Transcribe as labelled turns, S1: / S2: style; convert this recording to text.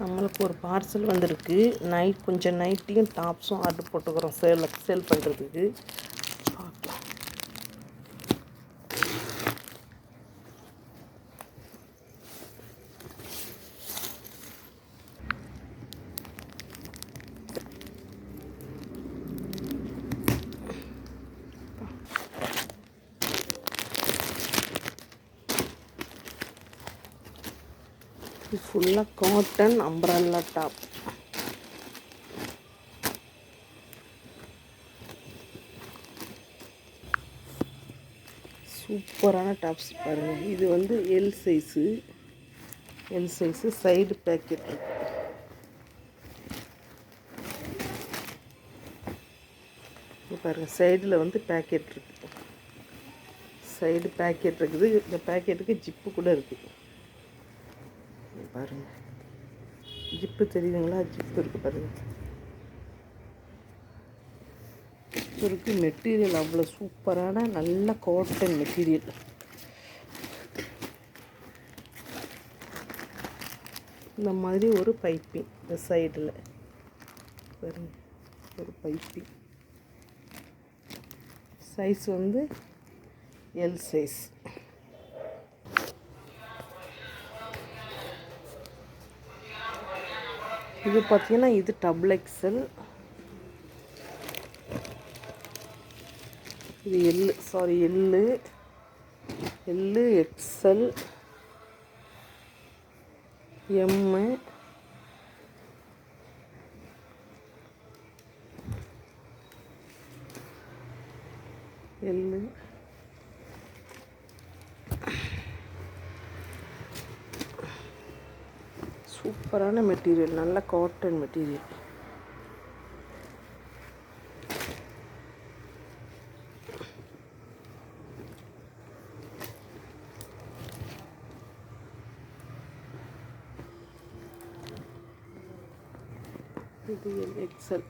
S1: நம்மளுக்கு ஒரு பார்சல் வந்திருக்கு. நைட் கொஞ்சம் நைட்டியும் டாப்ஸும் ஆர்டர் போட்டுக்கிறோம். சேல் சேல் பண்ணுறதுக்கு இது ஃபுல்லாக காட்டன் அம்ப்ரல்லா டாப் சூப்பரான டாப்ஸ் பாருங்கள் இது வந்து L size L size side pocket இருக்கு பாருங்கள் சைடில் வந்து பேக்கெட் இருக்குது சைடு பேக்கெட் இருக்குது. இந்த பேக்கெட்டுக்கு ஜிப்பு கூட இருக்குது இருக்குது பாருங்கள் ஜிப்பு தெரியுதுங்களா? ஜிப்பு இருக்குது பாருங்கள் ஜிப்பு இருக்கு மெட்டீரியல் அவ்வளோ சூப்பரான நல்ல காட்டன் மெட்டீரியல் இந்த மாதிரி ஒரு பைப்பிங் இந்த சைடில் பாருங்க. ஒரு பைப்பிங் சைஸ் வந்து எல் சைஸ் இது பார்த்தீங்கன்னா இது டபுள் எக்ஸல் இது L sorry L L XL M L சூப்பரான மெட்டீரியல் நல்ல காட்டன் மெட்டீரியல் இது எக்ஸல்